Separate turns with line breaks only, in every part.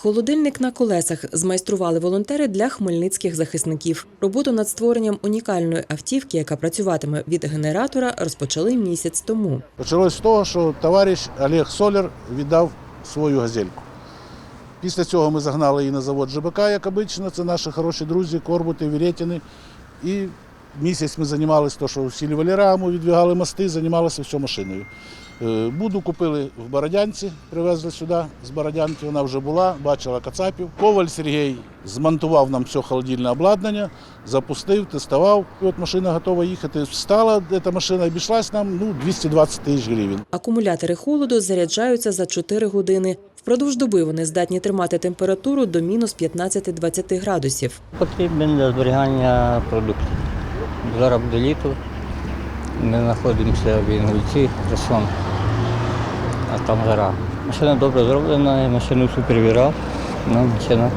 Холодильник на колесах змайстрували волонтери для хмельницьких захисників. Роботу над створенням унікальної автівки, яка працюватиме від генератора, розпочали місяць тому.
Почалось з того, що товариш Олег Соляр віддав свою газельку. Після цього ми загнали її на завод ЖБК, як обично, це наші хороші друзі, Корбути, Вірєтіни. І місяць ми займалися, то, що всілювали раму, відвігали мости, займалися все машиною. Е, Буду купили в Бородянці, привезли сюди з Бородянки, вона вже була, бачила кацапів. Коваль Сергій змонтував нам все холодильне обладнання, запустив, тестував. І от машина готова їхати. Встала, ця машина обійшлась нам ну, 220 тисяч гривень.
Акумулятори холоду заряджаються за 4 години. Впродовж доби вони здатні тримати температуру до мінус 15-20 градусів.
Потрібен для зберігання продуктів. Зараз буде літо. Ми знаходимося в Інгульці, Херсон, а там гора. Машина добре зроблена, машину всю перевіряв. Ну, машина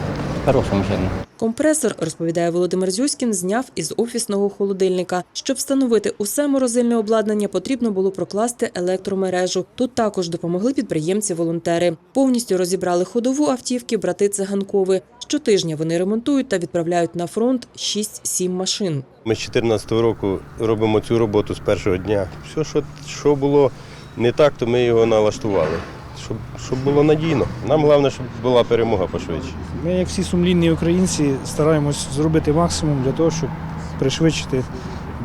хороша машина.
Компресор, розповідає Володимир Зюськін, зняв із офісного холодильника. Щоб встановити усе морозильне обладнання, потрібно було прокласти електромережу. Тут також допомогли підприємці-волонтери. Повністю розібрали ходову автівки брати циганкови. Щотижня вони ремонтують та відправляють на фронт 6-7 машин.
Ми з 2014 року робимо цю роботу з першого дня. Все, що, було не так, то ми його налаштували, щоб, щоб було надійно. Нам головне, щоб була перемога пошвидше.
Ми, як всі сумлінні українці, стараємось зробити максимум для того, щоб пришвидшити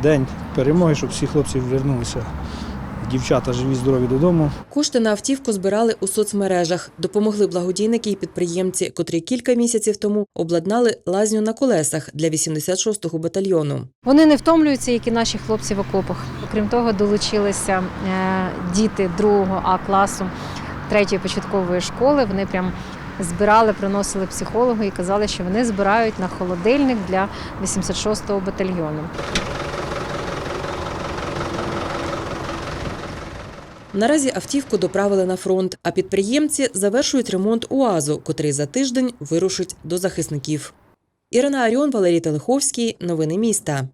день перемоги, щоб всі хлопці повернулися. Дівчата живі, здорові додому.
Кошти на автівку збирали у соцмережах. Допомогли благодійники і підприємці, котрі кілька місяців тому обладнали лазню на колесах для 86-го батальйону.
Вони не втомлюються, як і наші хлопці в окопах. Окрім того, долучилися е, діти 2 А класу третьої початкової школи. Вони прям збирали, приносили психологу і казали, що вони збирають на холодильник для 86-го батальйону.
Наразі автівку доправили на фронт, а підприємці завершують ремонт УАЗу, котрий за тиждень вирушить до захисників. Ірина Аріон, Валерій Телеховський. Новини міста.